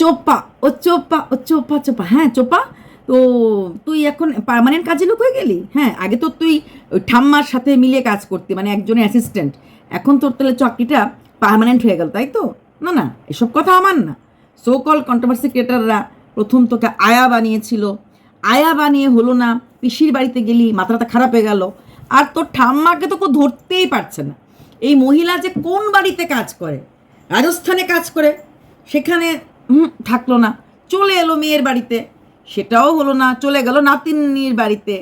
চোপা, ও চোপা ও চোপা চোপা। হ্যাঁ চোপা। তো তুই এখন পার্মানেন্ট কাজে লোক হয়ে গেলি? হ্যাঁ আগে তো তুই ঠাম্মার সাথে মিলে কাজ করতি মানে একজনের অ্যাসিস্ট্যান্ট এখন তোর তাহলে চাকরিটা পার্মানেন্ট হয়ে গেল, তাই তো? না না, এসব কথা আমার না। সো কল কন্ট্রোভার্সি ক্রিয়েটাররা প্রথম তোকে আয়া বানিয়েছিল। আয়া বানিয়ে হলো না, পিসির বাড়িতে গেলি, মাথাটা খারাপ হয়ে গেল। আর তোর ঠাম্মাকে তো কেউ ধরতেই পারছে না। এই মহিলা যে কোন বাড়িতে কাজ করে, রাজস্থানে কাজ করে, সেখানে থাকল না। চলে এলো মেয়ের বাড়িতে। সেটাও হলো না, চলে গেল নাতিনির বাড়িতে।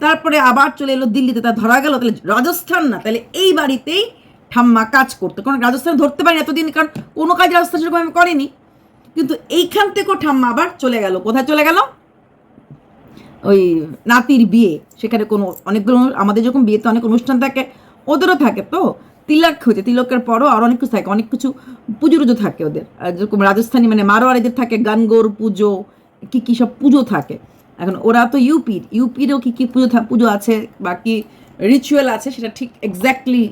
তারপরে আবার চলে এলো দিল্লিতে, তা ধরা গেল। তাহলে রাজস্থান না, তাহলে এই বাড়িতেই ঠাম্মা কাজ করতো। কারণ রাজস্থান ধরতে পারিনি এতদিন, কারণ কোনো কাজ রাজস্থান সেরকম আমি করিনি। কিন্তু এইখান থেকেও ঠাম্মা আবার চলে গেল। কোথায় চলে গেল? ওই নাতির বিয়ে। সেখানে কোনো অনেকগুলো, আমাদের যখন বিয়েতে অনেক অনুষ্ঠান থাকে, ওদেরও থাকে তো। তিলক হয়েছে তিলকের পরও আর অনেক কিছু থাকে, অনেক কিছু পুজো টুজো থাকে ওদের। যেরকম রাজস্থানী মানে মারোয়ারিদের থাকে, গানগোর পুজো, কী কী সব পুজো থাকে। এখন ওরা তো ইউপির ইউপিরও কী কী পুজো পুজো আছে বা কি রিচুয়াল আছে সেটা ঠিক এক্স্যাক্টলি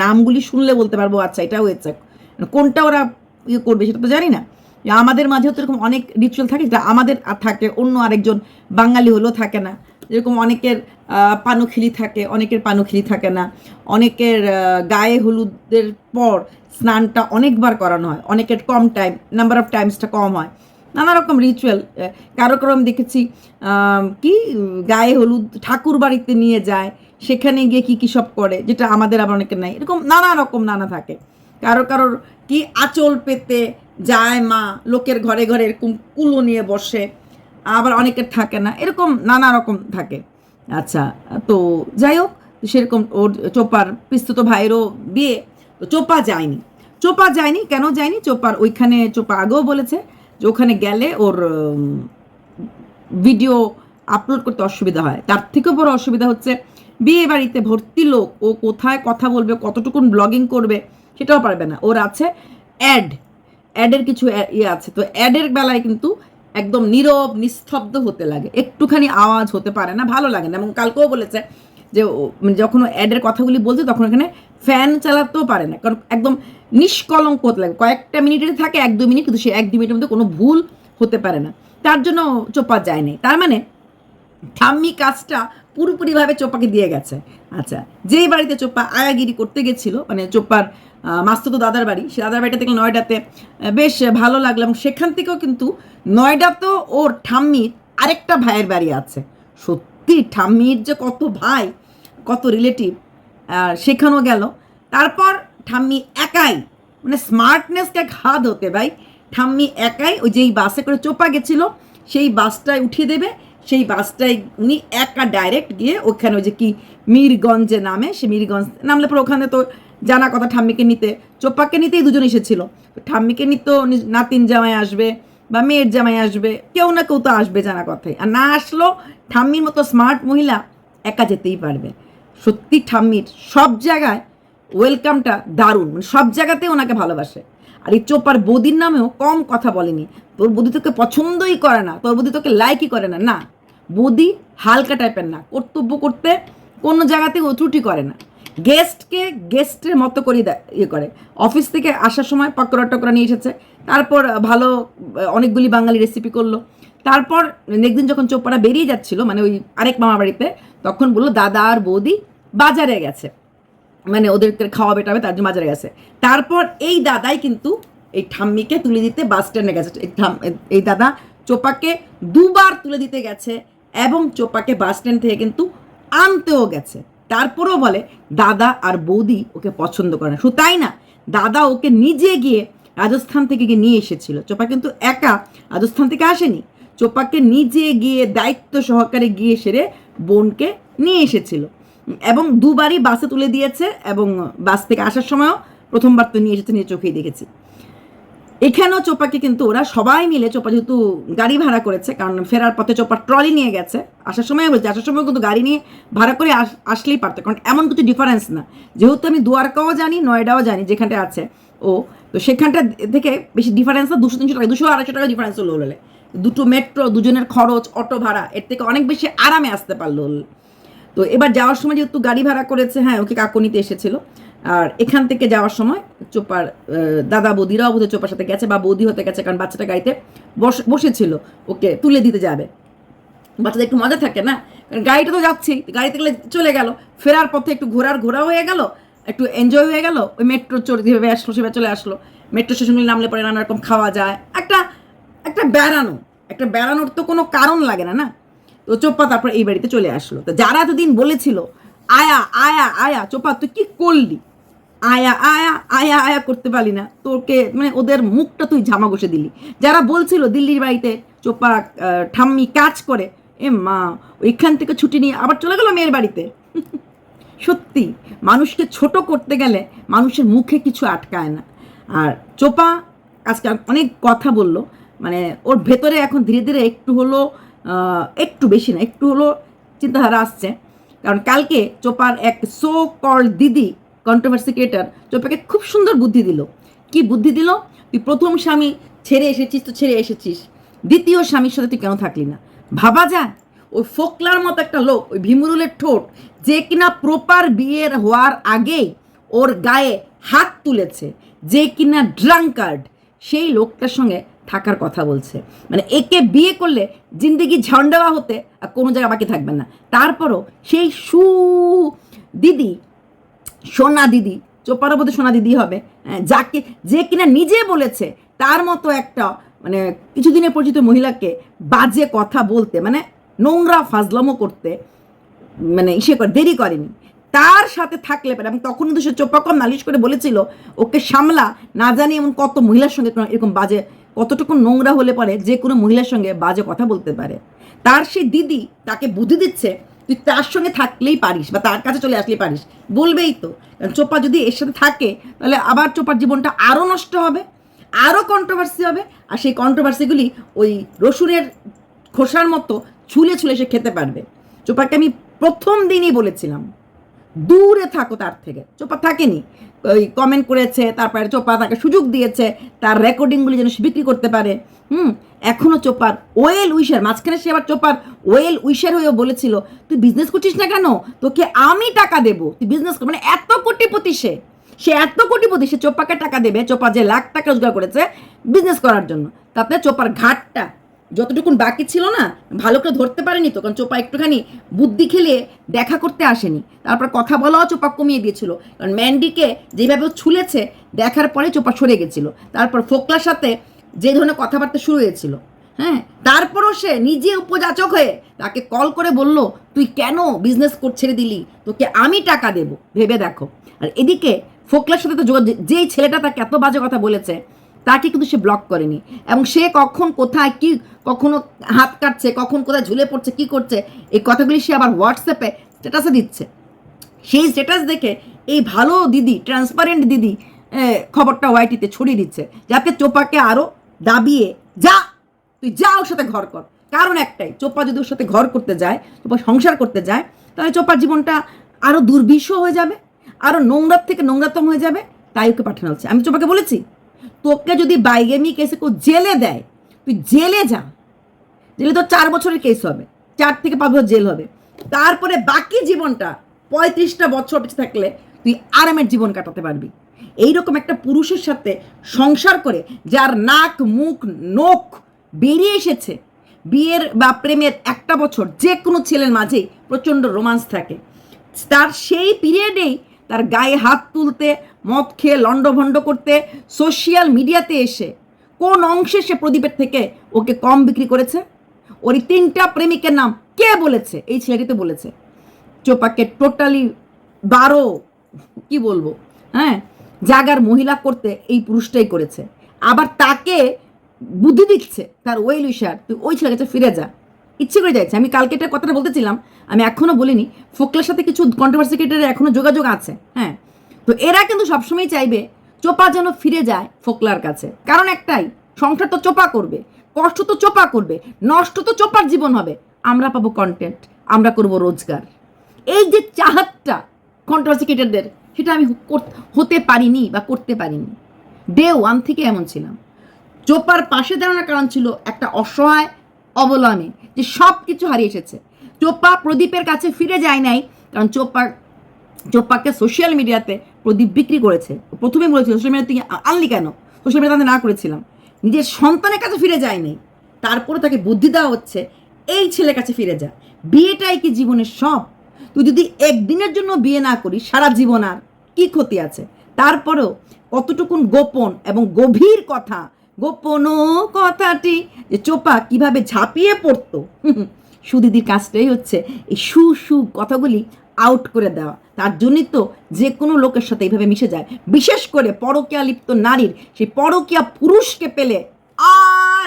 নামগুলি শুনলে বলতে পারব আচ্ছা এটা হয়েছে কোনটা ওরা ইয়ে করবে সেটা তো জানি না। আমাদের মাঝেও তো এরকম অনেক রিচুয়াল থাকে, যেটা আমাদের থাকে, অন্য আরেকজন বাঙালি হলেও থাকে না। যেরকম অনেকের পানুখিলি থাকে, অনেকের পানুখিলি থাকে না। অনেকের গায়ে হলুদের পর স্নানটা অনেকবার করানো হয়। অনেকের কম টাইম নাম্বার অফ টাইমসটা কম হয়। নানা রকম রিচুয়াল কারও কারও আমি দেখেছি কি, গায়ে হলুদ ঠাকুর বাড়িতে নিয়ে যায়, সেখানে গিয়ে কি কী সব করে, যেটা আমাদের আবার অনেকের নাই। এরকম নানা রকম নানা থাকে। কারও কারোর কি আঁচল পেতে যায় মা, লোকের ঘরে ঘরে এরকম কুলো নিয়ে বসে। আবার অনেকের থাকে না, এরকম নানা রকম থাকে। আচ্ছা তো যাই হোক, সেরকম ওর চোপার, পিস্তুত ভাইয়েরও বিয়ে, তো চোপা যায়নি। চোপা যায়নি, কেন যায়নি? চোপার ওইখানে, চোপা আগেও বলেছে যে ওখানে গেলে ওর ভিডিও আপলোড করতে অসুবিধা হয়। তার থেকেও বড় অসুবিধা হচ্ছে বিয়ে বাড়িতে ভর্তি লোক, ও কোথায় কথা বলবে, কতটুকুন ব্লগিং করবে, সেটাও পারবে না। ওর আছে অ্যাড অ্যাডের কিছু ইয়ে আছে। তো অ্যাডের বেলায় কিন্তু একদম নীরব, নিস্তব্ধ হতে লাগে। একটুখানি আওয়াজ হতে পারে না, ভালো লাগে না। এবং কালকেও বলেছে যে মানে যখন অ্যাডের কথাগুলি বলছে, তখন এখানে ফ্যান চালাতেও পারে না। কারণ একদম নিষ্কলঙ্ক হতে লাগে। কয়েকটা মিনিটের থাকে, এক দু মিনিট, কিন্তু সে এক দু মিনিটের মধ্যে কোনো ভুল হতে পারে না। তার জন্য চোপা যায়নি তার মানে ঠাম্মি কাজটা পুরোপুরিভাবে চোপাকে দিয়ে গেছে। আচ্ছা যেই বাড়িতে চোপা আয়াগিরি করতে গেছিল মানে চোপার মাস্তুতো দাদার বাড়ি, সে দাদার বাড়িটা থেকে নয়ডাতে বেশ ভালো লাগল এবং সেখান থেকেও কিন্তু নয়ডাতেও ওর ঠাম্মির আরেকটা ভাইয়ের বাড়ি আছে। সত্যি, ঠাম্মির যে কত ভাই, কত রিলেটিভ সেখানেও গেল। তারপর ঠাম্মি একাই মানে স্মার্টনেসকে ঘাত হতে ভাই, ঠাম্মি একাই ওই যেই বাসে করে চোপা গেছিল, সেই বাসটায় উঠিয়ে দেবে সেই বাসটায় উনি একা ডাইরেক্ট গিয়ে ওখানে ওই যে কি মীরগঞ্জে নামে, সে মীরগঞ্জ নামলে পরে ওখানে তো জানা কথা ঠাম্মিকে নিতে। চোপাকে নিতেই দুজন এসেছিল। ঠাম্মিকে নিত নিজ- নাতিন জামাই আসবে বা মেয়ের জামাই আসবে, কেউ না কেউ তো আসবে জানা কথাই। আর না আসলো ঠাম্মির মতো স্মার্ট মহিলা একা যেতেই পারবে। সত্যি ঠাম্মির সব জায়গায় ওয়েলকামটা দারুণ। মানে সব জায়গাতেই ওনাকে ভালোবাসে। আর এই চোপার বদির নামেও কম কথা বলেনি। তোর বদি তোকে পছন্দই করে না, তোর বদি তোকে লাইকই করে না। না, বদি হালকা টাইপের না, কর্তব্য করতে কোনো জায়গাতে ও ত্রুটি করে না। গেস্টকে গেস্টের মতো করে দেয়- ইয়ে করে। অফিস থেকে আসার সময় পকোড়া টকরা নিয়ে এসেছে, তারপর ভালো, অনেকগুলি বাঙালি রেসিপি করল। তারপর একদিন যখন চোপারা বেরিয়ে যাচ্ছিল মানে ওই আরেক মামা বাড়িতে, তখন বলল, দাদা আর বৌদি বাজারে গেছে। মানে ওদেরকে খাওয়াবে টাবে তার জন্য বাজারে গেছে। তারপর এই দাদাই কিন্তু এই ঠাম্মিকে তুলে দিতে বাস স্ট্যান্ডে গেছে। এই দাদা চোপাকে দুবার তুলে দিতে গেছে এবং চোপাকে বাস স্ট্যান্ড থেকে কিন্তু আনতেও গেছে। তারপরেও বলে, দাদা আর বৌদি ওকে পছন্দ করে না। শুধু তাই না, দাদা ওকে নিজে গিয়ে রাজস্থান থেকে গিয়ে নিয়ে এসেছিল। চোপা কিন্তু একা রাজস্থান থেকে আসেনি। চোপাকে নিজে গিয়ে দায়িত্ব সহকারে গিয়ে সেরে বোনকে নিয়ে এসেছিল। এবং দুবারই বাসে তুলে দিয়েছে এবং বাস থেকে আসার সময়ও প্রথমবার তো নিয়ে এসেছে, নিয়ে চোখেই দেখেছি। এখানেও চোপাকে কিন্তু ওরা সবাই মিলে চোপা যেহেতু গাড়ি ভাড়া করেছে, কারণ ফেরার পথে চোপা ট্রলি নিয়ে গেছে। আসার সময় বলছে, আসার সময় কিন্তু গাড়ি নিয়ে ভাড়া করে আস- আসলেই পারতো, কারণ এমন কিছু ডিফারেন্স না। যেহেতু আমি দুয়ারকাও জানি, নয়ডাও জানি যেখানটা আছে ও, তো সেখানটা থেকে বেশি ডিফারেন্স না, দুশো, তিনশো টাকা, দুশো, আড়াইশো টাকা ডিফারেন্স হলো হলে। দুটো মেট্রো দুজনের খরচ, অটো ভাড়া, এর থেকে অনেক বেশি আরামে আসতে পারল তো এবার যাওয়ার সময় যেহেতু গাড়ি ভাড়া করেছে হ্যাঁ ওকে কাকুনিতে এসেছিল। আর এখান থেকে যাওয়ার সময় চোপার দাদা বৌদিরাও বোধহয় চোপার সাথে গেছে বা বৌদি হতে গেছে, কারণ বাচ্চাটা গাড়িতে বসে, বসেছিল, ওকে তুলে দিতে যাবে। বাচ্চাদের একটু মজা থাকে না? গাড়িটা তো যাচ্ছেই, গাড়িতে গেলে চলে গেল, ফেরার পথে একটু ঘোরার ঘোরা হয়ে গেল, একটু এনজয় হয়ে গেল, ওই মেট্রো চড়ে, যেভাবে আসলো, সেভাবে চলে আসলো। মেট্রো স্টেশনগুলি নামলে পরে নানা রকম খাওয়া যায়, একটা একটা বেড়ানো, একটা বেড়ানোর তো কোনো কারণ লাগে না না? তো চোপ্পা তারপর এই বাড়িতে চলে আসলো। তো যারা এতদিন বলেছিল, আয়া আয়া আয়া, চোপা, তুই কি করলি? আয়া আয়া আয়া আয়া করতে পারলি না। তোকে মানে ওদের মুখটা তুই জামা ঘষে দিলি। যারা বলছিল দিল্লির বাড়িতে চোপা ঠাম্মি কাজ করে, এ মা, ওইখান থেকে ছুটি নিয়ে আবার চলে গেল মেয়ের বাড়িতে? সত্যি, মানুষকে ছোট করতে গেলে মানুষের মুখে কিছু আটকায় না। আর চোপা আজকে অনেক কথা বলল মানে ওর ভেতরে এখন ধীরে ধীরে একটু হলো একটু বেশি না, একটু হলো চিন্তাধারা আসছে। কারণ কালকে চোপার এক সো কল দিদি কন্ট্রোভার্সি ক্রিয়েটার চোপাকে খুব সুন্দর বুদ্ধি দিল। কি বুদ্ধি দিল? তুই প্রথম স্বামী ছেড়ে এসেছিস তো ছেড়ে এসেছিস। দ্বিতীয় স্বামীর সাথে তুই কেন থাকলি না? ভাবা যায়? ওই ফোকলার মতো একটা লোক, ওই ভীমরুলের ঠোঁট, যে কিনা প্রপার বিয়ের হওয়ার আগেই ওর গায়ে হাত তুলেছে, যে কিনা ড্রাঙ্কার্ড সেই লোকটার সঙ্গে থাকার কথা বলছে। মানে একে বিয়ে করলে জিন্দগি ঝন্ডাওয়া হতে আর কোনো জায়গা বাকি থাকবেন না। তারপরও সেই সু দিদি সোনা দিদি চোপারও বোধহয় সোনা দিদি হবে হ্যাঁ, যাকে যে কিনা নিজে বলেছে তার মতো একটা মানে কিছুদিনের পরিচিত মহিলাকে বাজে কথা বলতে মানে নোংরা ফাজলামো করতে মানে ইসে করে দেরি করেনি। তার সাথে থাকলে পারে এবং তখন কিন্তু সে চোপা কম নালিশ করে বলেছিল ওকে সামলা না জানি এমন কত মহিলার সঙ্গে এরকম বাজে কতটুকু নোংরা হলে পারে যে কোনো মহিলার সঙ্গে বাজে কথা বলতে পারে। তার সেই দিদি তাকে বুদ্ধি দিচ্ছে, তুই তার সঙ্গে থাকলেই পারিস বা তার কাছে চলে আসলেই পারিস। বলবেই তো চোপা যদি এর সাথে থাকে, তাহলে আবার চোপার জীবনটা আরও নষ্ট হবে আরও কন্ট্রোভার্সি হবে, আর সেই কন্ট্রোভার্সিগুলি ওই রসুনের খোসার মতো ছুলে ছুলে সে খেতে পারবে। চোপাকে আমি প্রথম দিনই বলেছিলাম, দূরে থাকো তার থেকে। চোপা থাকেনি ওই কমেন্ট করেছে, তারপরে চোপা তাকে সুযোগ দিয়েছে, তার রেকর্ডিংগুলি যেন বিক্রি করতে পারে। হুম এখনও চোপার, ওয়েল উইশার, মাঝখানে সে আবার চোপার ওয়েল উইশার হয়েও বলেছিল, তুই বিজনেস করছিস না কেন? তোকে আমি টাকা দেবো। তুই বিজনেস কর। মানে এত কোটিপতি সে সে এত কোটিপতি, সে চোপাকে টাকা দেবে, চোপা যে লাখ টাকা রোজগার করেছে বিজনেস করার জন্য। তাতে চোপার ঘাটটা যতটুকুন বাকি ছিল না, ভালো করে ধরতে পারেনি তো, কারণ চোপা একটুখানি বুদ্ধি খেলে দেখা করতে আসেনি। তারপর কথা বলাও চোপা কমিয়ে দিয়েছিল। কারণ ম্যান্ডিকে যেভাবে ছুলেছে, দেখার পরে চোপা সরে গেছিল। তারপর ফোকলার সাথে যে ধরনের কথাবার্তা শুরু হয়েছিল হ্যাঁ তারপরও সে নিজে উপযাচক হয়ে তাকে কল করে বলল, তুই কেন বিজনেস ছেড়ে দিলি? তোকে আমি টাকা দেব। ভেবে দেখো। আর এদিকে ফোকলার সাথে তো যেই ছেলেটা তাকে এত বাজে কথা বলেছে তাকে কিন্তু সে ব্লক করেনি। এবং সে কখন কোথায় কি, কখনো হাত কাটছে, কখন কোথায় ঝুলে পড়ছে, কি করছে, এই কথাগুলি সে আবার হোয়াটসঅ্যাপে স্ট্যাটাসে দিচ্ছে। সেই স্ট্যাটাস দেখে এই ভালো দিদি ট্রান্সপারেন্ট দিদি খবরটা ওয়াইটিতে ছড়িয়ে দিচ্ছে যাতে চোপাকে আরও দাবিয়ে যা, তুই যা ওর সাথে ঘর কর। কারণ একটাই, চোপা যদি ওর সাথে ঘর করতে যায়, চোপা সংসার করতে যায়, তাহলে চোপার জীবনটা আরও দুর্বিষ হয়ে যাবে আরও নোংরার থেকে নোংরাতম হয়ে যাবে, তাই ওকে পাঠানো হচ্ছে। আমি চোপাকে বলেছি তোকে যদি বাইগেমি কেসে কেউ জেলে দেয়, তুই জেলে যা। জেলে তো চার বছরের কেস হবে, চার থেকে পাঁচ বছর জেল হবে। তারপরে বাকি জীবনটা, পঁয়ত্রিশটা বছর বেঁচে থাকলে তুই আরামের জীবন কাটাতে পারবি। এইরকম একটা পুরুষের সাথে সংসার করে, যার নাক, মুখ, নোখ বেরিয়ে এসেছে, বিয়ের বা প্রেমের একটা বছর, যে কোনো ছেলের মাঝেই প্রচণ্ড রোমান্স থাকে। তার সেই পিরিয়ডেই তার গায়ে হাত তুলতে, মদ খেয়ে লণ্ডভণ্ড করতে সোশ্যাল মিডিয়াতে এসে কোন অংশে সে প্রদীপের থেকে ওকে কম বিক্রি করেছে? ওর তিনটা প্রেমিকের নাম কে বলেছে? এই ছেলেটি তো বলেছে। চোপাকে টোটালি বারো, কি বলব হ্যাঁ জাগার মহিলা করতে এই পুরুষটাই করেছে। আবার তাকে বুদ্ধি দিচ্ছে, তার ওয়েল উইশার, তুই ওই ছেলের কাছে ফিরে যা। ইচ্ছে করে যাচ্ছে। আমি কালকে এটা কথাটা বলতেছিলাম, আমি এখনও বলিনি। ফোকলের সাথে কিছু কন্ট্রোভার্সি ক্রিয়েটারের এখনও যোগাযোগ আছে হ্যাঁ? তো এরা কিন্তু সবসময় চাইবে চোপা যেন ফিরে যায় ফোকলার কাছে। কারণ একটাই, সংসার তো চোপা করবে, কষ্ট তো চোপা করবে, নষ্ট তো চোপার জীবন হবে। আমরা পাবো কন্টেন্ট আমরা করব রোজগার। এই যে চাহাতটা কন্ট্রোভার্সি ক্রিয়েটারদের সেটা আমি হতে পারিনি বা করতে পারিনি। ডে ওয়ান থেকে এমন ছিলাম। চোপার পাশে দাঁড়ানোর কারণ ছিল একটা অসহায় অবলম্বনে যে সব কিছু হারিয়ে এসেছে। চোপা প্রদীপের কাছে ফিরে যায় নাই, কারণ চোপা চোপ্পাকে সোশ্যাল মিডিয়াতে প্রদীপ বিক্রি করেছে। প্রথমে বলেছিল সোশ্যাল মিডিয়া তুই আনলি কেন? সোশ্যাল মিডিয়াতে না করেছিলাম। নিজের সন্তানের কাছে ফিরে যায়নি তারপরে তাকে বুদ্ধি দেওয়া হচ্ছে, এই ছেলের কাছে ফিরে যা। বিয়েটাই কি জীবনের সব? তুই যদি একদিনের জন্য বিয়ে না করিস, সারা জীবন আর কি ক্ষতি আছে? তারপরেও কতটুকুন গোপন এবং গভীর কথা গোপন কথাটি যে চোপা কীভাবে ঝাঁপিয়ে পড়তো। সুদিদির কাজটাই হচ্ছে এই সু সু কথাগুলি আউট করে দেওয়া। তার জন্যই তো যে কোনো লোকের সাথে এইভাবে মিশে যায়। বিশেষ করে পরকীয়া লিপ্ত নারীর, সেই পরকীয়া পুরুষকে পেলে আ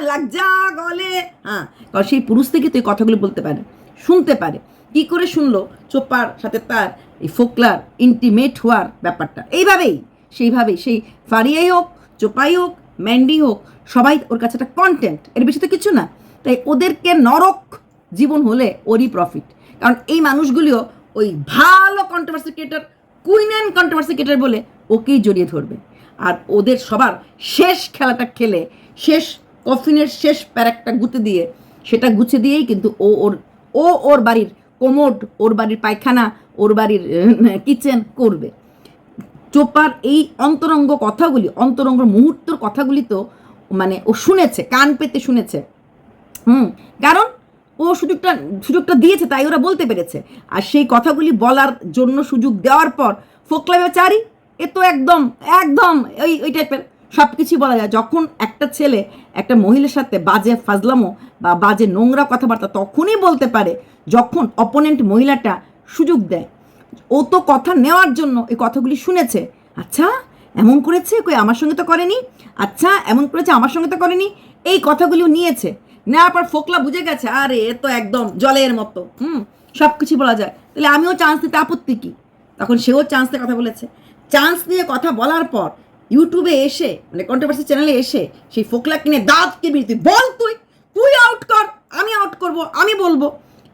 লাগজা গলে। হ্যাঁ কারণ সেই পুরুষ থেকে তো এই কথাগুলি বলতে পারে, শুনতে পারে। কি করে শুনলো চোপার সাথে তার এই ফোকলার ইন্টিমেট হওয়ার ব্যাপারটা? এইভাবেই, সেইভাবেই, সেই ফারিয়াই হোক, চোপাই হোক ম্যান্ডি হোক, সবাই ওর কাছে একটা কন্টেন্ট এর বেশি তো কিছু না। তাই ওদেরকে নরক জীবন হলে ওরই প্রফিট কারণ এই মানুষগুলিও ওই ভালো controversy creator queen and controversy creator বলে ওকেই জড়িয়ে ধরবে। আর ওদের সবার শেষ খেলাটা খেলে, শেষ কফিনের শেষ প্যারাকটা গুতে দিয়ে, সেটা গুছে দিয়েই কিন্তু ও ওর ও ওর বাড়ির কোমোড ওর বাড়ির পায়খানা, ওর বাড়ির কিচেন করবে। চোপার এই অন্তরঙ্গ কথাগুলি, অন্তরঙ্গ মুহূর্তের কথাগুলি তো মানে ও শুনেছে, কান পেতে শুনেছে। হুম, কারণ ও সুযোগটা সুযোগটা দিয়েছে, তাই ওরা বলতে পেরেছে। আর সেই কথাগুলি বলার জন্য সুযোগ দেওয়ার পর ফোকলা চারি এ তো একদম একদম ওই ওই টাইপের সব কিছুই বলা যায়। যখন একটা ছেলে একটা মহিলার সাথে বাজে ফাজলামো বা বাজে নোংরা কথাবার্তা তখনই বলতে পারে, যখন অপোনেন্ট মহিলাটা সুযোগ দেয়। ও তো কথা নেওয়ার জন্য এই কথাগুলি শুনেছে। আচ্ছা এমন করেছে কই আমার সঙ্গে তো করেনি? আচ্ছা এমন করেছে আমার সঙ্গে তো করেনি? এই কথাগুলিও নিয়েছে। নেওয়ার পর ফোকলা বুঝে গেছে, আরে এ তো একদম জলের মতো। হুম সব কিছু বলা যায়। তাহলে আমিও চান্স দিতে আপত্তি কি? তখন সেও চান্স দিয়ে কথা বলেছে। চান্স নিয়ে কথা বলার পর ইউটিউবে এসে মানে কন্ট্রোভার্সি চ্যানেলে এসে সেই ফোকলা কিনে দাঁত কিনবি তুই বল তুই। তুই আউট কর, আমি আউট করব, আমি বলব।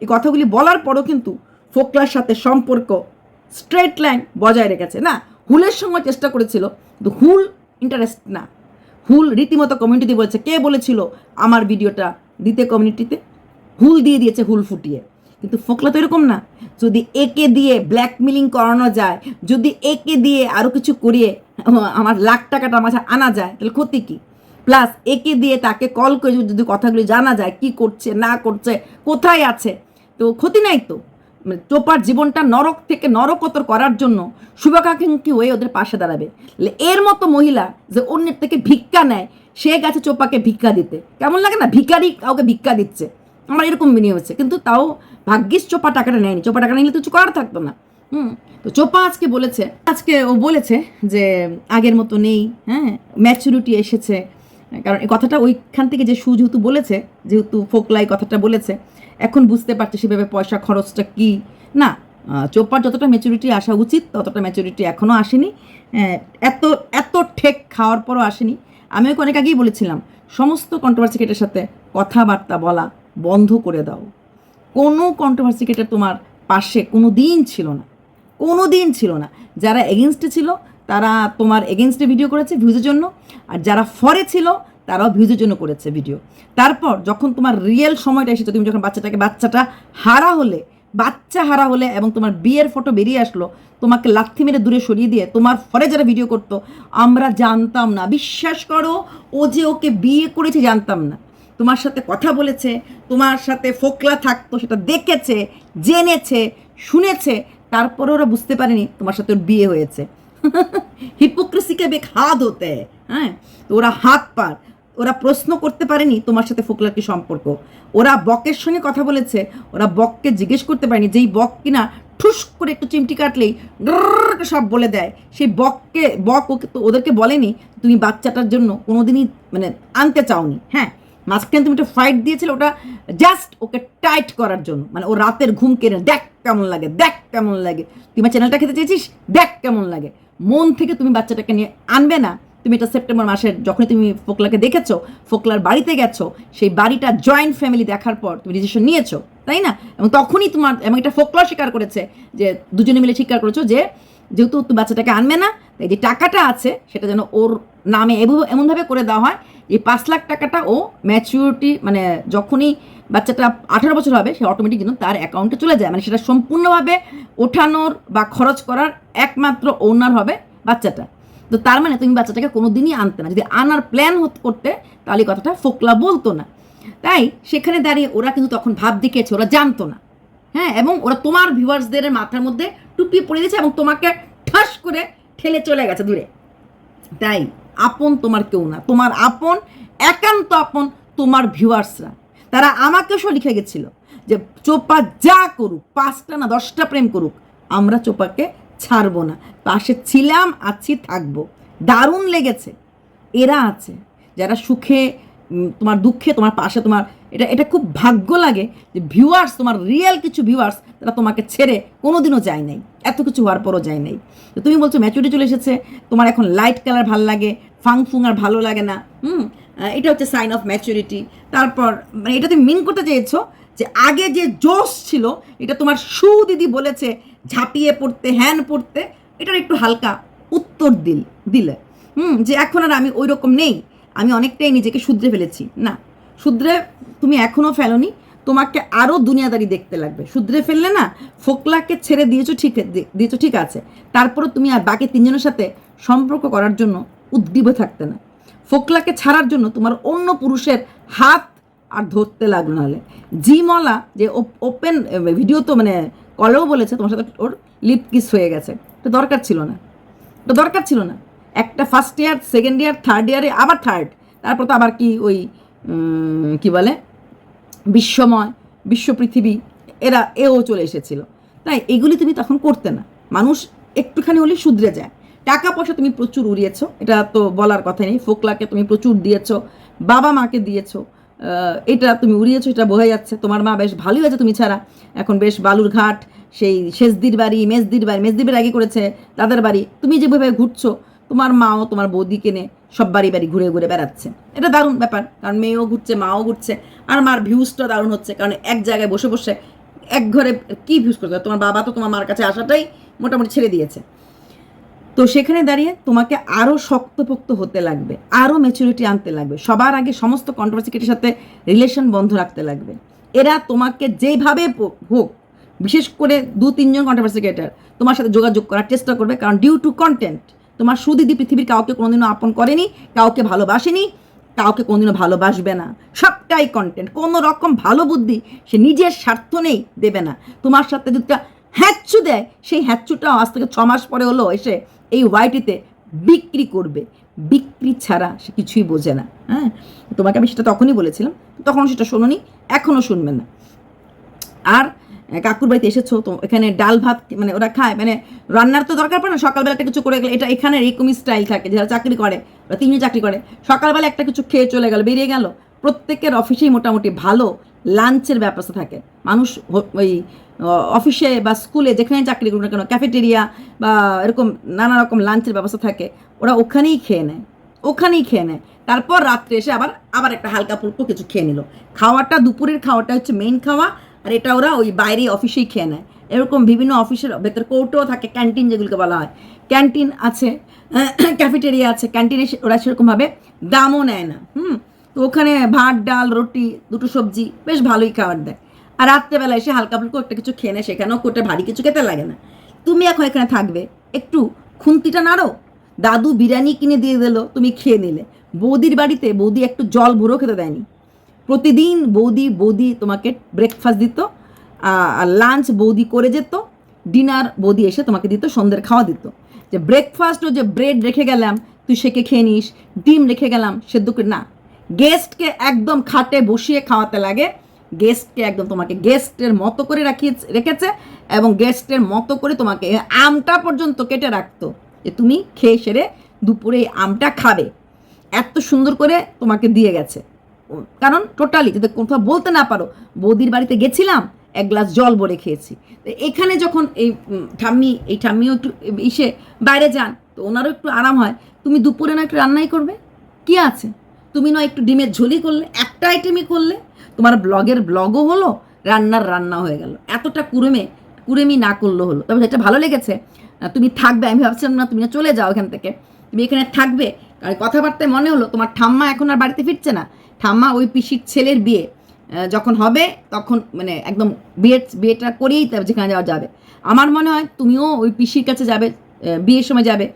এই কথাগুলি বলার পরও কিন্তু ফোকলার সাথে সম্পর্ক স্ট্রেট লাইন বজায় রেখেছে। না, হুলের সময় চেষ্টা করেছিল, কিন্তু হুল ইন্টারেস্ট না। হুল রীতিমতো কমিউনিটি বলেছে, কে বলেছিল আমার ভিডিওটা দিতে কমিউনিটিতে হুল দিয়ে দিয়েছে, হুল ফুটিয়ে। কিন্তু ফোকলা তো এরকম না। যদি একে দিয়ে ব্ল্যাকমেলিং করানো যায়, যদি একে দিয়ে আরও কিছু করিয়ে আমার লাখ টাকাটা আমার আনা যায়, তাহলে ক্ষতি কী? প্লাস একে দিয়ে তাকে কল করে যদি কথাগুলি জানা যায়, কি করছে, না করছে, কোথায় আছে? তো ক্ষতি নাই তো। চোপার জীবনটা নরক থেকে নরকতর করার জন্য শুভাকাঙ্ক্ষী হয়ে ওদের পাশে দাঁড়াবে। এর মতো মহিলা যে অন্যের থেকে ভিক্ষা নেয়, সে গেছে চোপাকে ভিক্ষা দিতে। কেমন লাগে না? ভিখারি কাউকে ভিক্ষা দিচ্ছে। আমার এরকম বিনিয়োগ হচ্ছে। কিন্তু তাও ভাগ্যিস চোপা টাকাটা নেয়নি। চোপা টাকা নিলে তো কিছু করার থাকতো না। হুম, তো চোপা আজকে বলেছে, আজকে ও বলেছে যে আগের মতো নেই হ্যাঁ ম্যাচুরিটি এসেছে। কারণ এই কথাটা ওইখান থেকে যে সু যেহেতু বলেছে, যেহেতু ফোকলাই কথাটা বলেছে এখন বুঝতে পারছে সেভাবে পয়সা খরচটা কি? না চোপার যতটা ম্যাচুরিটি আসা উচিত, ততটা ম্যাচুরিটি এখনও আসেনি। এত এত ঠেক খাওয়ার পরও আসেনি। আমি ওকে অনেক আগেই বলেছিলাম, সমস্ত কন্ট্রোভার্সি ক্রিয়েটার সাথে কথাবার্তা বলা বন্ধ করে দাও। কোনো কন্ট্রোভার্সি তোমার পাশে কোনো দিন ছিল না। কোনো দিন ছিল না। যারা এগেনস্টে ছিল, তারা তোমার এগেনস্টে ভিডিও করেছে ভিউজের জন্য। আর যারা ফরে ছিল তারাও ভিউজের জন্য করেছে ভিডিও তারপর যখন তোমার রিয়েল সময়টা এসেছে, তুমি যখন বাচ্চাটাকে, বাচ্চাটা হারা হলে, বাচ্চা হারা হলে এবং তোমার বিয়ের ফটো বেরিয়ে আসলো, তোমাকে লাথি মেরে দূরে সরিয়ে দিয়ে তোমার ফরে যারা ভিডিও করতো, আমরা জানতাম না। বিশ্বাস করো, ও যে ওকে বিয়ে করেছে জানতাম না। তোমার সাথে কথা বলেছে, তোমার সাথে ফোকলা থাকতো, সেটা দেখেছে, জেনেছে, শুনেছে তারপরে ওরা বুঝতে পারেনি তোমার সাথে ওর বিয়ে হয়েছে। হিপোক্রেসিকে বেক হাত হতে। হ্যাঁ? তো ওরা হাত পার। ওরা প্রশ্ন করতে পারেনি তোমার সাথে ফোকলার কি সম্পর্ক। ওরা বকের সঙ্গে কথা বলেছে, ওরা বককে জিজ্ঞেস করতে পারেনি, যেই বক কিনা ঠুস করে একটু চিমটি কাটলেই সব বলে দেয়। সেই বককে, বক ওকে তো ওদেরকে বলেনি, তুমি বাচ্চাটার জন্য কোনোদিনই মানে আনতে চাওনি। হ্যাঁ মাঝখানে তুমি একটা ফাইট দিয়েছিলে, ওটা জাস্ট ওকে টাইট করার জন্য। মানে ও রাতের ঘুম কেড়ে দেখ কেমন লাগে, দেখ কেমন লাগে। তুই আমার চ্যানেলটা খেতে চেয়েছিস? দেখ কেমন লাগে। মন থেকে তুমি বাচ্চাটাকে নিয়ে আনবে না তুমি এটা সেপ্টেম্বর মাসের যখনই তুমি ফোকলাকে দেখেছ, ফোকলার বাড়িতে গেছো, সেই বাড়িটা জয়েন্ট ফ্যামিলি দেখার পর তুমি ডিসিশন নিয়েছো, তাই না? এবং তখনই তোমার, এবং এটা ফোকলা স্বীকার করেছে যে দুজনে মিলে স্বীকার করেছ যে যেহেতু তুমি বাচ্চাটাকে আনবে না, তাই যে টাকাটা আছে সেটা যেন ওর নামে এভাবে এমনভাবে করে দেওয়া হয় এই পাঁচ লাখ টাকাটা ও ম্যাচিউরিটি মানে যখনই বাচ্চাটা আঠারো বছর হবে, সে অটোমেটিক কিন্তু তার অ্যাকাউন্টে চলে যায়। মানে সেটা সম্পূর্ণভাবে ওঠানোর বা খরচ করার একমাত্র ওনার হবে বাচ্চাটা। তো তার মানে তুমি বাচ্চাটাকে কোনো দিনই আনতে না। যদি আনার প্ল্যান করতে, তাহলে কথাটা ফোকলা বলতো না। তাই সেখানে দাঁড়িয়ে ওরা কিন্তু তখন ভাব দেখিয়েছে, ওরা জানতো না। হ্যাঁ এবং ওরা তোমার ভিউয়ার্সদের মাথার মধ্যে টুপি পড়ে দিয়েছে এবং তোমাকে ঠাস করে ঠেলে চলে গেছে দূরে। তাই আপন তোমার কেউ না। তোমার আপন, একান্ত আপন তোমার ভিউয়ার্সরা তারা আমাকে সব লিখে গেছিল যে, চোপা যা করুক, পাঁচটা না দশটা প্রেম করুক, আমরা চোপাকে ছাড়বো না। পাশে ছিলাম, আছি, থাকব। দারুণ লেগেছে। এরা আছে, যারা সুখে তোমার দুঃখে, তোমার পাশে, তোমার এটা এটা খুব ভাগ্য লাগে যে ভিউয়ার্স তোমার রিয়েল কিছু ভিউয়ার্স তারা তোমাকে ছেড়ে কোনোদিনও যায় নাই। এত কিছু হওয়ার পরও যায় নাই। তো তুমি বলছো ম্যাচুরিটি চলে এসেছে, তোমার এখন লাইট কালার ভালো লাগে, ফাং ফুং আর ভালো লাগে না। হুম এটা হচ্ছে সাইন অফ ম্যাচুরিটি তারপর মানে এটা তুমি মিন করতে চেয়েছো যে আগে যে জোশ ছিল, এটা তোমার সু দিদি বলেছে, ঝাঁপিয়ে পড়তে, হ্যান পড়তে, এটার একটু হালকা উত্তর দিল, দিলে। হুম, যে এখন আর আমি ওই রকম নেই, আমি অনেকটাই নিজেকে শুধরে ফেলেছি। না, শুধরে তুমি এখনও ফেলোনি, তোমাকে আরও দুনিয়াদারি দেখতে লাগবে। শুধরে ফেললে না, ফোকলাকে ছেড়ে দিয়েছ ঠিক দিয়েছ ঠিক আছে। তারপরে তুমি আর বাকি তিনজনের সাথে সম্পর্ক করার জন্য উদ্দীব থাকতে না। ফোকলাকে ছাড়ার জন্য তোমার অন্য পুরুষের হাত আর ধরতে লাগল নাহলে। জিমলা, যে ওপেন ভিডিও তো মানে কলেও বলেছে, তোমার সাথে ওর লিপ কিস হয়ে গেছে। তো দরকার ছিল না। তো দরকার ছিল না। একটা first year second year third ইয়ারে আবার থার্ড তারপর তো আবার কি ওই কি বলে? বিশ্বময় বিশ্ব পৃথিবী এরা, এও চলে এসেছিল। তাই এগুলি তুমি তখন করতে না। মানুষ একটুখানি হলে শুধরে যায়। টাকা পয়সা তুমি প্রচুর উড়িয়েছো। এটা তো বলার কথা নেই। ফোকলাকে তুমি প্রচুর দিয়েছ। বাবা মাকে দিয়েছ। এটা তুমি উড়িয়েছো, এটা বোঝা যাচ্ছে। তোমার মা বেশ ভালোই আছে তুমি ছাড়া। এখন বেশ বালুরঘাট সেই শেষদির বাড়ি, মেজদির বাড়ি মেজদির বাড়ি আগে করেছে, দাদার বাড়ি। তুমি যেভাবে ঘুরছো, তোমার মাও তোমার বৌদিকে নিয়ে সব বাড়ি বাড়ি ঘুরে ঘুরে বেড়াচ্ছে। এটা দারুণ ব্যাপার, কারণ মেয়েও ঘুরছে, মাও ঘুরছে, আর মার ভিউজটা দারুণ হচ্ছে, কারণ এক জায়গায় বসে বসে এক ঘরে কি ভিউজ করতে তোমার বাবা তো তোমার মার কাছে আসাটাই মোটামুটি ছেড়ে দিয়েছে। তো সেখানে দাঁড়িয়ে তোমাকে আরও শক্তপোক্ত হতে লাগবে আরও ম্যাচুরিটি আনতে লাগবে, সবার আগে সমস্ত কন্ট্রোভার্সিকেটের সাথে রিলেশন বন্ধ রাখতে লাগবে। এরা তোমাকে যেভাবে হোক, বিশেষ করে দু, তিনজন কন্ট্রোভার্সিকেটার তোমার সাথে যোগাযোগ করার চেষ্টা করবে, কারণ ডিউ টু কন্টেন্ট তোমার সুদিদি পৃথিবীর কাউকে কোনোদিনও আপন করেনি, কাউকে ভালোবাসেনি, কাউকে কোনোদিনও ভালোবাসবে না। সবটাই কন্টেন্ট কোনো রকম ভালো বুদ্ধি সে নিজের স্বার্থ নেই, দেবে না। তোমার সাথে যদি হ্যাচ্ছু দেয়, সেই হ্যাচ্ছুটাও আজ থেকে ছ মাস পরে হলো, এসে এই ওয়াইটিতে বিক্রি করবে। বিক্রি ছাড়া সে কিছুই বোঝে না হ্যাঁ? তোমাকে আমি সেটা তখনই বলেছিলাম তখন সেটা শোনোনি, এখনও শুনবে না। আর কাকুর বাড়িতে এসেছ, তো এখানে ডাল ভাত মানে ওরা খায় মানে রান্নার তো দরকার পড়ে না, সকালবেলা একটা কিছু করে গেলে, এটা এখানে এরকমই স্টাইল থাকে, যারা চাকরি করে বা তিনজন চাকরি করে, সকালবেলা একটা কিছু খেয়ে চলে গেল, বেরিয়ে গেল, প্রত্যেকের অফিসেই মোটামুটি ভালো লাঞ্চের ব্যবস্থা থাকে। মানুষ ওই অফিসে বা স্কুলে যেখানে চাকরি করুক না কেন ক্যাফেটেরিয়া বা এরকম নানা রকম লাঞ্চের ব্যবস্থা থাকে, ওরা ওখানেই খেয়ে নেয়, ওখানেই খেয়ে নেয়। তারপর রাত্রে এসে আবার আবার একটা হালকা ফুলকো কিছু খেয়ে নিল। খাওয়াটা, দুপুরের খাওয়াটা হচ্ছে মেইন খাওয়া, আর এটা ওরা ওই বাইরে অফিসেই খেয়ে নেয়। এরকম বিভিন্ন অফিসের ভেতর কোর্টও থাকে ক্যান্টিন যেগুলোকে বলা হয়। ক্যান্টিন আছে ক্যাফেটেরিয়া আছে ক্যান্টিনে ওরা সেরকমভাবে দামও নেয় না, হুম? তো ওখানে ভাত, ডাল, রুটি, দুটো সবজি বেশ ভালোই খাবার দেয়। আর রাত্রেবেলা এসে হালকা ফুলকো একটা কিছু খেয়ে নেয়, সেখানেও কোটে ভারী কিছু খেতে লাগে না। তুমি এখন এখানে থাকবে, একটু খুন্তিটা নাড়ো, দাদু বিরিয়ানি কিনে দিয়ে দিল, তুমি খেয়ে নিলে। বৌদির বাড়িতে বৌদি একটু জল ভরেও খেতে দেয়নি। প্রতিদিন বৌদি বৌদি তোমাকে ব্রেকফাস্ট দিত আর লাঞ্চ বৌদি করে যেত ডিনার বৌদি এসে তোমাকে দিত, সন্ধ্যের খাওয়া দিত। যে ব্রেকফাস্টও যে ব্রেড রেখে গেলাম, তুই সেকে খেয়ে নিস, ডিম রেখে গেলাম, সেদ্ধ করে না গেস্টকে একদম খাটে বসিয়ে খাওয়াতে লাগে। গেস্টকে একদম তোমাকে গেস্টের মতো করে রাখিয়ে রেখেছে এবং গেস্টের মতো করে তোমাকে আমটা পর্যন্ত কেটে রাখতো যে তুমি খেয়ে সেরে দুপুরে এই আমটা খাবে। এত সুন্দর করে তোমাকে দিয়ে গেছে। কারণ টোটালি যদি কোথাও বলতে না পারো, বৌদির বাড়িতে গেছিলাম, এক গ্লাস জল ভরে খেয়েছি। তো এখানে যখন এই ঠাম্মি, এই ঠাম্মিও একটু ইসে বাইরে যান, তো ওনারও একটু আরাম হয়। তুমি দুপুরে না একটু রান্নাই করবে? কি আছে? তুমি নয় একটু ডিমের ঝোলই করলে, একটা আইটেমই করলে, তোমার ব্লগের ব্লগও হলো, রান্নার রান্না হয়ে গেল। এতটা কুড়েমে কুড়েমি না করলেও হলো। তবে যেটা ভালো লেগেছে। তুমি থাকবে, আমি ভাবছিলাম না তুমি না চলে যাও এখান থেকে। তুমি এখানে থাকবে, আর কথাবার্তায় মনে হলো, তোমার ঠাম্মা এখন আর বাড়িতে ফিরছে না। ঠাম্মা ওই পিসির ছেলের বিয়ে। যখন হবে, তখন মানে একদম বিয়ে বিয়েটা করেই তবে যেখানে যাওয়া যাবে। আমার মনে হয় তুমিও ওই পিসির কাছে যাবে বিয়ের সময় যাবে।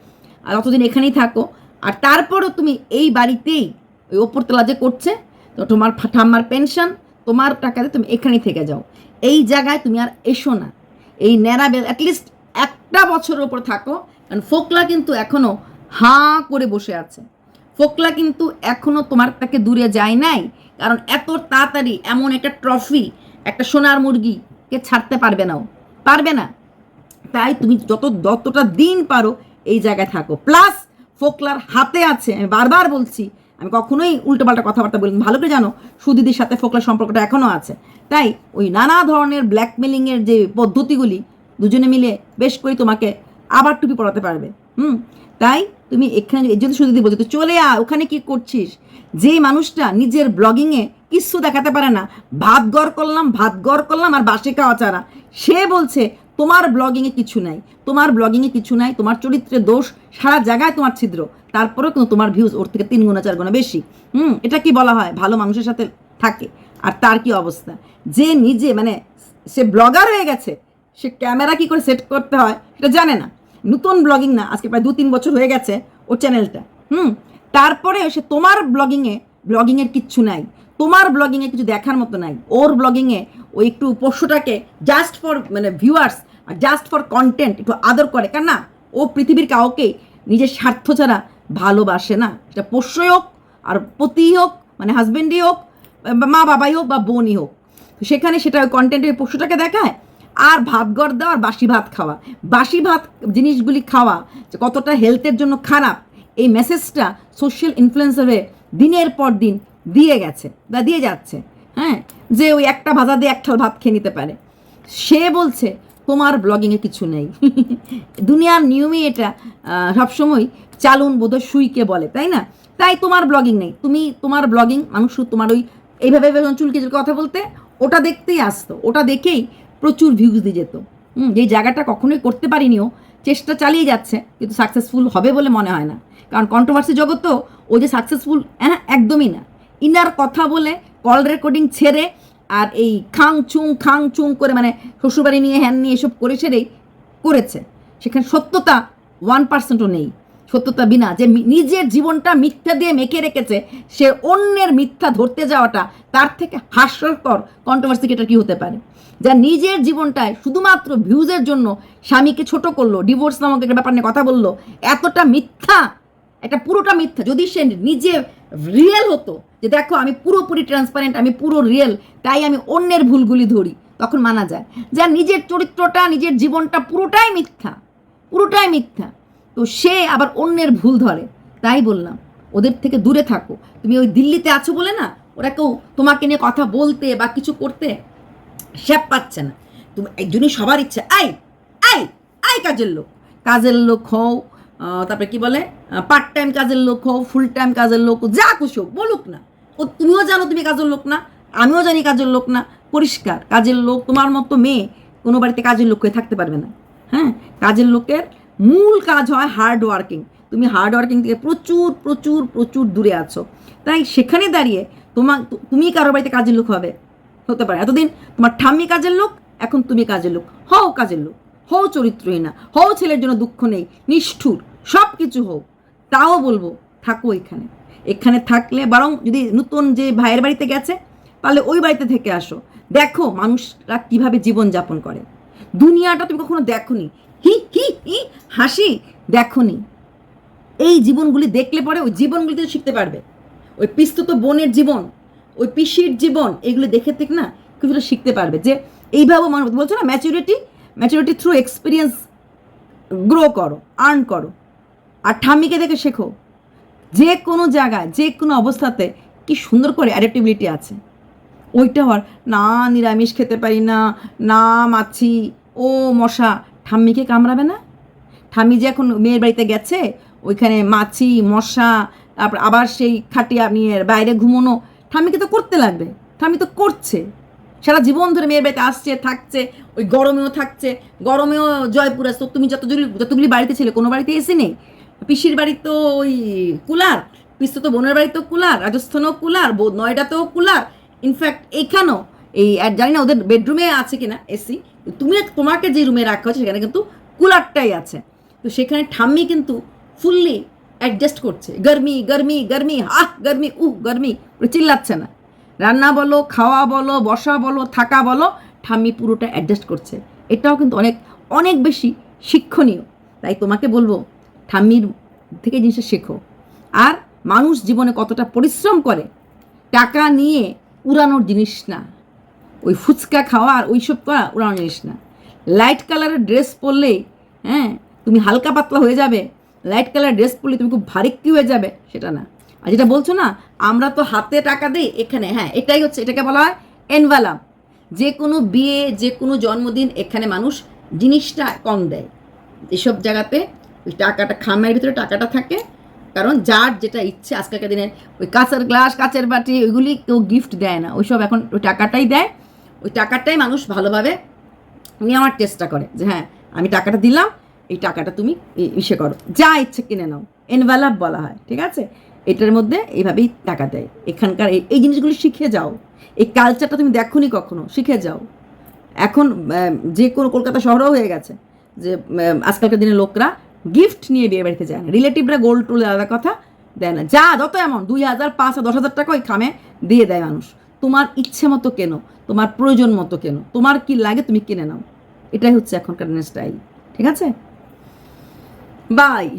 আর অতদিন এখানেই থাকো। আর তারপরও তুমি এই বাড়িতেই ওই ওপর ওপরতলা যে করছে, তো তোমার ঠাম্মার পেনশন তোমার টাকাতে তুমি এখানেই থেকে যাও। এই জায়গায় তুমি আর এসো না। এই ন্যাড়া বেল অ্যাটলিস্ট একটা বছরের ওপর থাকো, কারণ ফোকলা কিন্তু এখনও হাঁ করে বসে আছে। ফোকলা কিন্তু এখনও তোমার তাকে দূরে যায় নাই, কারণ এত তাড়াতাড়ি এমন একটা ট্রফি একটা সোনার মুরগিকে ছাড়তে পারবে না পারবে না। তাই তুমি যত যতটা দিন পারো এই জায়গায় থাকো। প্লাস ফোকলার হাতে আছে, আমি বারবার বলছি আমি কখনোই উল্টোপাল্টা কথাবার্তা বলি ভালো করে জানো সুদিদির সাথে ফোকলার সম্পর্কটা এখনও আছে। তাই ওই নানা ধরনের ব্ল্যাকমেলিংয়ের যে পদ্ধতিগুলি, দুজনে মিলে বেশ করে তোমাকে আবার টুপি পড়াতে পারবে। হুম? তাই তুমি এখানে এই জন্য সুদিদি বলছো তো চলে আ ওখানে কি করছিস? যে মানুষটা নিজের ব্লগিংয়ে কিচ্ছু দেখাতে পারে না, ভাত গড় করলাম, ভাত গড় করলাম, আর বাসে খাওয়া চারা সে বলছে তোমার ব্লগিংয়ে কিছু নাই। তোমার ব্লগিংয়ে কিছু নাই, তোমার চরিত্রে দোষ, সারা জায়গায় তোমার ছিদ্র। তারপরেও কিন্তু তোমার ভিউজ ওর থেকে তিন গুণা, চার গুণা বেশি। হুম, এটা কি বলা হয়? ভালো মানুষের সাথে থাকে। আর তার কি অবস্থা? যে নিজে মানে সে ব্লগার হয়ে গেছে, সে ক্যামেরা কি করে সেট করতে হয় সেটা জানে না। নতুন ব্লগিং না, আজকে প্রায় দু তিন বছর হয়ে গেছে ওর চ্যানেলটা হুম, তারপরে সে তোমার ব্লগিংয়ে ব্লগিংয়ের কিচ্ছু নাই। তোমার ব্লগিংয়ে কিছু দেখার মতো নাই। ওর ব্লগিংয়ে ওই একটু পোষ্যটাকে জাস্ট ফর মানে ভিউয়ার্স আর জাস্ট ফর কন্টেন্ট একটু আদর করে। কেন না ও পৃথিবীর কাউকে নিজের স্বার্থ ছাড়া ভালোবাসে না। সেটা পোষ্যই হোক, আর পতিই হোক মানে হাজবেন্ডই হোক মা বাবাই হোক, বা বোনই হোক। সেখানে সেটা ওই কন্টেন্টের পশুটাকে দেখায়, আর ভাত গড় দেওয়া আর বাসি ভাত খাওয়া। বাসি ভাত জিনিসগুলি খাওয়া যে কতটা হেলথের জন্য খারাপ, এই মেসেজটা সোশ্যাল ইনফ্লুয়েন্সারে দিনের পর দিন দিয়ে গেছে, বা দিয়ে যাচ্ছে। হ্যাঁ? যে ওই একটা ভাজা দিয়ে এক ঠাল ভাত খেয়ে নিতে পারে। সে বলছে, তোমার ব্লগিংয়ে কিছু নেই। দুনিয়ার নিয়মই এটা। সবসময় চালুন বোধহয় সুইকে বলে, তাই না? তাই তোমার ব্লগিং নেই। তুমি তোমার ব্লগিং মানুষ তোমার ওই এইভাবে চুলকে চুলকে কথা বলতে, ওটা দেখতেই আসতো। ওটা দেখেই প্রচুর ভিউজ দিয়ে যেত। হুম যেই জায়গাটা কখনোই করতে পারিনিও চেষ্টা চালিয়ে যাচ্ছে, কিন্তু সাকসেসফুল হবে বলে মনে হয় না। কারণ কন্ট্রোভার্সি জগৎ তো, ও যে সাকসেসফুল হ্যাঁ একদমই না। ইনার কথা বলে কল রেকর্ডিং ছেড়ে আর এই খাং চুং খাং চুং করে মানে শ্বশুরবাড়ি নিয়ে, হ্যান নিয়ে এসব করে সেরেই করেছে। সেখানে সত্যতা ওয়ান পার্সেন্টও নেই। সত্যতা বিনা। যে নিজের জীবনটা মিথ্যা দিয়ে মেখে রেখেছে, সে অন্যের মিথ্যা ধরতে যাওয়াটা তার থেকে হাস্যকর কন্ট্রোভার্সি এটা কি হতে পারে? যা নিজের জীবনটায় শুধুমাত্র ভিউজের জন্য স্বামীকে ছোট করল ডিভোর্স নামক একটা ব্যাপার নিয়ে কথা বলল, এতটা মিথ্যা এটা পুরোটা মিথ্যা। যদি সে নিজে রিয়েল হতো, যে দেখো আমি পুরোপুরি ট্রান্সপারেন্ট আমি পুরো রিয়েল তাই আমি অন্যের ভুলগুলি ধরি, তখন মানা যায়। যা নিজের চরিত্রটা, নিজের জীবনটা পুরোটাই মিথ্যা পুরোটাই মিথ্যা। তো সে আবার অন্যের ভুল ধরে, তাই বললাম, ওদের থেকে দূরে থাকো। তুমি ওই দিল্লিতে আছো বলে না, ওরা কেউ তোমাকে নিয়ে কথা বলতে বা কিছু করতে স্যাপ পাচ্ছে না। তুমি, একজনই সবার ইচ্ছে আই আই আই কাজের লোক কাজের লোক হও তারপরে কি বলে? পার্ট টাইম কাজের লোক হোক ফুল টাইম কাজের লোক হোক, যা খুশি হোক বলুক না। ও তুমিও জানো তুমি কাজের লোক না আমিও জানি কাজের লোক না। পরিষ্কার কাজের লোক তোমার মতো মেয়ে কোনো বাড়িতে কাজের লোক হয়ে থাকতে পারবে না। হ্যাঁ? কাজের লোকের মূল কাজ হয় হার্ড ওয়ার্কিং তুমি হার্ড ওয়ার্কিং থেকে প্রচুর প্রচুর প্রচুর দূরে আছো। তাই সেখানে দাঁড়িয়ে তোমার তুমি কারও বাড়িতে কাজের লোক হবে হতে পারে। এতদিন তোমার ঠাম্মি কাজের লোক এখন তুমি কাজের লোক হও কাজের লোক। হও চরিত্রহীনা হও ছেলের জন্য দুঃখ নেই, নিষ্ঠুর সব কিছু হোক তাও বলব, থাকো এখানে। এখানে থাকলে বরং যদি নতুন যে ভাইয়ের বাড়িতে গেছে, তাহলে ওই বাড়িতে থেকে আসো। দেখো মানুষরা কীভাবে জীবন যাপন করে। দুনিয়াটা তুমি কখনো দেখোনি? হি হি হি, হাসি দেখোনি। এই জীবনগুলি দেখলে পরে ওই জীবনগুলিতে শিখতে পারবে। ওই পিস্তুত বোনের জীবন, ওই পিসির জীবন, এগুলো দেখে থেকে না কিছুটা শিখতে পারবে যে এইভাবে মানুষ বলছো না maturity maturity through experience grow করো আর্ন করো। আর ঠাম্মিকে দেখে শেখো, যে কোনো জায়গায়, যে কোনো অবস্থাতে কি সুন্দর করে অ্যাডাপ্টিবিলিটি আছে। ওইটা হওয়ার না, নিরামিষ খেতে পারি না না, মাছি, ও মশা। ঠাম্মিকে কামড়াবে না। ঠাম্মি যে এখন মেয়ের বাড়িতে গেছে, ওইখানে মাছি, মশা, তারপর আবার সেই খাটিয়া নিয়ে বাইরে ঘুমোনো, ঠাম্মিকে তো করতে লাগবে। ঠাম্মি তো করছে। সারা জীবন ধরে মেয়ের বাড়িতে আসছে, থাকছে, ওই গরমেও থাকছে, গরমেও জয়পুর আসতো তুমি যতগুলি যতগুলি বাড়িতে ছিলে, কোনো বাড়িতে এসে নেই? পিসির বাড়ি তো ওই কুলার পিস্তু তো বোনের বাড়ি তো কুলার, রাজস্থানেও কুলার নয়ডাতেও কুলার ইনফ্যাক্ট এখানেও এই জানি না ওদের বেডরুমে আছে কিনা এসি তুমি তোমাকে যে রুমে রাখা হচ্ছে সেখানে কিন্তু কুলারটাই আছে। তো সেখানে ঠাম্মি কিন্তু ফুললি অ্যাডজাস্ট করছে, গরমি গরমি গরমি আহ গরমি, উহ, গরমি চিল্লাচ্ছে না। রান্না বলো, খাওয়া বলো, বসা বলো, থাকা বলো, ঠাম্মি পুরোটা অ্যাডজাস্ট করছে। এটাও কিন্তু অনেক অনেক বেশি শিক্ষণীয়। তাই তোমাকে বলব, ঠাম্মির থেকে জিনিসটা শেখো। আর মানুষ জীবনে কতটা পরিশ্রম করে, টাকা নিয়ে উড়ানোর জিনিস না। ওই ফুচকা খাওয়া আর ওইসব করা, উড়ানোর জিনিস না। লাইট কালারের ড্রেস পরলে হ্যাঁ তুমি হালকা পাতলা হয়ে যাবে। লাইট কালার ড্রেস পরলে তুমি খুব ভারিক্কি হয়ে যাবে, সেটা না। আর যেটা বলছো না আমরা তো হাতে টাকা দিই এখানে হ্যাঁ এটাই হচ্ছে, এটাকে বলা হয় এনভালাম যে কোনো বিয়ে, যে কোনো জন্মদিন এখানে মানুষ জিনিসটা কম দেয়। এসব জায়গাতে ওই টাকাটা, খামের ভিতরে টাকাটা থাকে, কারণ যার যেটা ইচ্ছে, আজকালকার দিনে ওই কাঁচের গ্লাস, কাঁচের বাটি, ওইগুলি কেউ গিফট দেয় না। ওইসব এখন ওই টাকাটাই দেয়। ওই টাকাটাই মানুষ ভালোভাবে নেওয়ার চেষ্টা করে যে হ্যাঁ আমি টাকাটা দিলাম, এই টাকাটা তুমি ইসে করো। যা ইচ্ছে কিনে নাও। এনভেলাপ বলা হয়, ঠিক আছে? এটার মধ্যে এইভাবেই টাকা দেয়। এখানকার এই- এই জিনিসগুলো শিখে যাও। এই কালচারটা তুমি দেখোনি কখনো? শিখে যাও। এখন যে কোনো কলকাতা শহরেও হয়ে গেছে যে আজকালকার দিনে লোকরা গিফট নিয়ে বিয়ে বাড়িতে যায় না। রিলেটিভরা গোল্ড টোল আলাদা কথা দেয় না। যা, যত এমন দুই হাজার, পাঁচ হাজার, দশ হাজার টাকা ওই খামে দিয়ে দেয় মানুষ। তোমার ইচ্ছে মতো কেন? তোমার প্রয়োজন মতো কেন? তোমার কি লাগে তুমি কিনে নাও। এটাই হচ্ছে এখনকার স্টাইল ঠিক আছে? বাই